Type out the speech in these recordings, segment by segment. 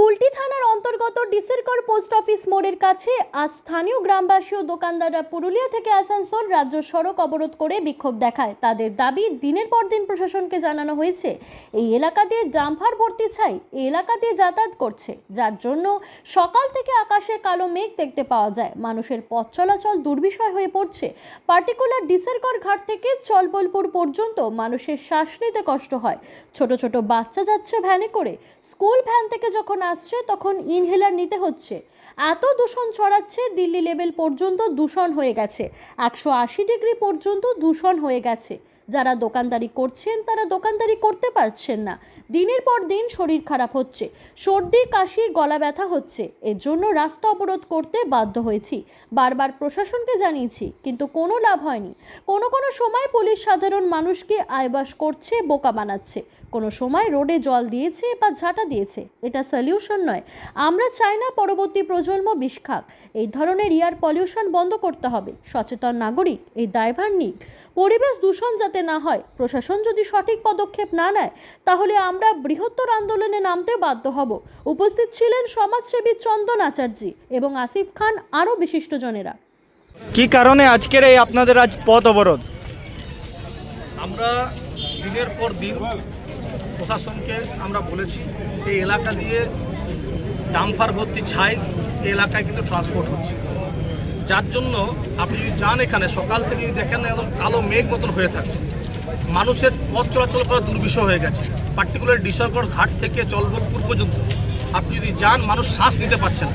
কুলটি থানার অন্তর্গত ডিসেরকর post office মোড়ের কাছে আজ স্থানীয় গ্রামবাসী ও দোকানদাররা পুরুলিয়া থেকে আসানসোল রাজ্য সড়ক অবরোধ করে বিক্ষোভ দেখায়। তাদের দাবি, দিনের পর দিন প্রশাসনকে জানানো হয়েছে, এই এলাকা দিয়ে ডাম্পার ভর্তি ছাই এই এলাকা দিয়ে যাতায়াত করছে। যার জন্য সকাল থেকে আকাশে কালো মেঘ দেখতে পাওয়া যায়। মানুষের পথ চলাচল দুর্বিষয় হয়ে পড়ছে। পার্টিকুলার ডিসেরকর ঘাট থেকে চলবলপুর পর্যন্ত মানুষের শ্বাস নিতে কষ্ট হয়। ছোট ছোট বাচ্চা যাচ্ছে ভ্যানে করে। স্কুল ভ্যান থেকে যখন আসছে, তখন ইনহেলার নিতে হচ্ছে। এত দূষণ ছড়াচ্ছে, দিল্লি লেভেল পর্যন্ত দূষণ হয়ে গেছে। একশো আশি ডিগ্রি পর্যন্ত দূষণ হয়ে গেছে। যারা দোকানদারি করছেন, তারা দোকানদারি করতে পারছেন না। দিনের পর দিন শরীর খারাপ হচ্ছে। সর্দি, কাশি, গলা ব্যথা হচ্ছে। এর জন্য রাস্তা অবরোধ করতে বাধ্য হয়েছি। বারবার প্রশাসনকে জানিয়েছি, কিন্তু কোনো লাভ হয়নি। কোনো কোনো সময় পুলিশ সাধারণ মানুষকে আয়বাস করছে, বোকা বানাচ্ছে। কোনো সময় রোডে জল দিয়েছে বা ঝাঁটা দিয়েছে এটা সলিউশন নয়। আমরা চাই না পরবর্তী প্রজন্ম বিষ খাক। এই ধরনের এয়ার পলিউশন বন্ধ করতে হবে। সচেতন নাগরিক এই দায়ভার নিক। পরিবেশ দূষণ যাতে না হয় প্রশাসন যদি সঠিক পদক্ষেপ না নেয় তাহলে আমরা বৃহত্তর আন্দোলনে নামতে বাধ্য হব। উপস্থিত ছিলেন সমাজসেবী চন্দন আচার্যি এবং আসিফ খান আরও বিশিষ্টজনেরা কি কারণে আজকের এই আপনাদের আজ পথ অবরোধ? আমরা দিনের পর দিন প্রশাসনকে আমরা বলেছি, এই এলাকা দিয়ে ডাম্পার ভর্তি ছাই এই এলাকায় কিন্তু ট্রান্সপোর্ট হচ্ছে। যার জন্য আপনি যদি যান এখানে, সকাল থেকে যদি দেখেন একদম কালো মেঘ মতন হয়ে থাকে, মানুষের পথ চলাচল করা দুর্বিষহ হয়ে গেছে। পার্টিকুলার ডিসরগড় ঘাট থেকে জলবতপুর পর্যন্ত আপনি যদি যান, মানুষ শ্বাস নিতে পারছে না।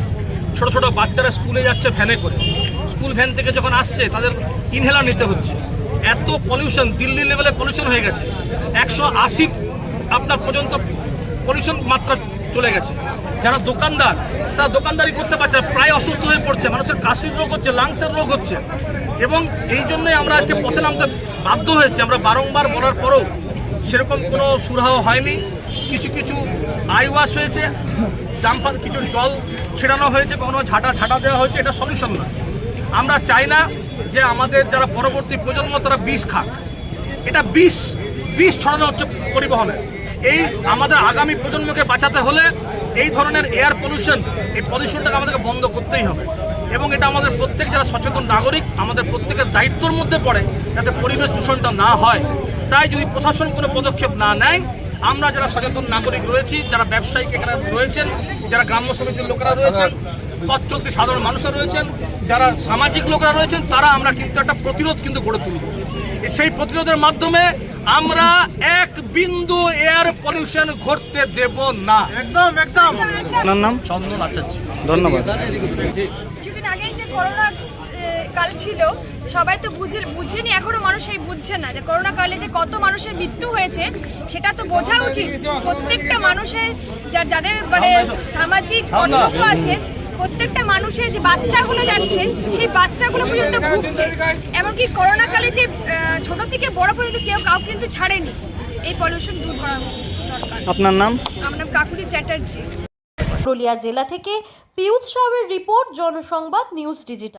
ছোটো ছোটো বাচ্চারা স্কুলে যাচ্ছে ভ্যানে করে। স্কুল ভ্যান থেকে যখন আসছে, তাদের ইনহেলার নিতে হচ্ছে। এত পলিউশন দিল্লি লেভেলে পলিউশন হয়ে গেছে। একশো আশি আপনার পর্যন্ত পলিউশন মাত্রা চলে গেছে। যারা দোকানদার, তারা দোকানদারি করতে পারছে না, প্রায় অসুস্থ হয়ে পড়ছে। মানুষের কাশির রোগ হচ্ছে, লাংসের রোগ হচ্ছে। এবং এই জন্যই আমরা আজকে পথে নামতে বাধ্য হয়েছি। আমরা বারংবার বলার পরেও সেরকম কোনো সুরাহ হয়নি। কিছু কিছু আই ওয়াশ হয়েছে, ডাম্পার, কিছু জল ছেড়ানো হয়েছে, কখনো ঝাঁটা ঝাঁটা দেওয়া হয়েছে, এটা সলিউশন নয় আমরা চাই না যে আমাদের যারা পরবর্তী প্রজন্ম, তারা বিষ খাক। এটা বিষ বিষ ছড়ানো হচ্ছে পরিবহনে। এই আমাদের আগামী প্রজন্মকে বাঁচাতে হলে এই ধরনের এয়ার পলিউশন, এই পলিউশনটাকে আমাদেরকে বন্ধ করতেই হবে। এবং এটা আমাদের প্রত্যেক যারা সচেতন নাগরিক, আমাদের প্রত্যেকের দায়িত্বর মধ্যে পড়ে যাতে পরিবেশ দূষণটা না হয়। তাই যদি প্রশাসন কোনো পদক্ষেপ না নেয়, আমরা যারা সচেতন নাগরিক রয়েছি, যারা ব্যবসায়িক এখানে রয়েছেন, যারা গ্রাম্য সমিতির লোকেরা রয়েছেন পথ চলতি সাধারণ মানুষরা রয়েছেন, যারা সামাজিক লোকরা রয়েছেন, তারা আমরা কিন্তু একটা প্রতিরোধ কিন্তু গড়ে তুলব। সেই প্রতিরোধের মাধ্যমে আমরা এক বিন্দু এয়ার পলিউশন ঘটতে দেব না। একদম একদম। আপনার নাম? চন্দন আচার্য। ধন্যবাদ। কিছুদিন আগেই যে করোনা কাল ছিল সবাই তো বুঝে বুঝেনি এখনও মানুষ সেই বুঝছে না যে করোনা কালে যে কত মানুষের মৃত্যু হয়েছে সেটা তো বোঝা উচিত। প্রত্যেকটা মানুষের যাদের মানে সামাজিক কর্তব্য আছে প্রত্যেকটা মানুষের যে বাচ্চাগুলো যাচ্ছে সেই বাচ্চাগুলো পর্যন্ত ভুগছে। এমনকি করোনা কালে যে ছোট থেকে বড় পর্যন্ত কেউ কাউ কিন্তু ছাড়েনি। এই পলিউশন দূর করা আপনার নাম? আমার নাম কাকুরি চ্যাটার্জি। পুরুলিয়া জেলা থেকে পিউজ সাহেবের রিপোর্ট জনসংবাদ নিউজ ডিজিটাল।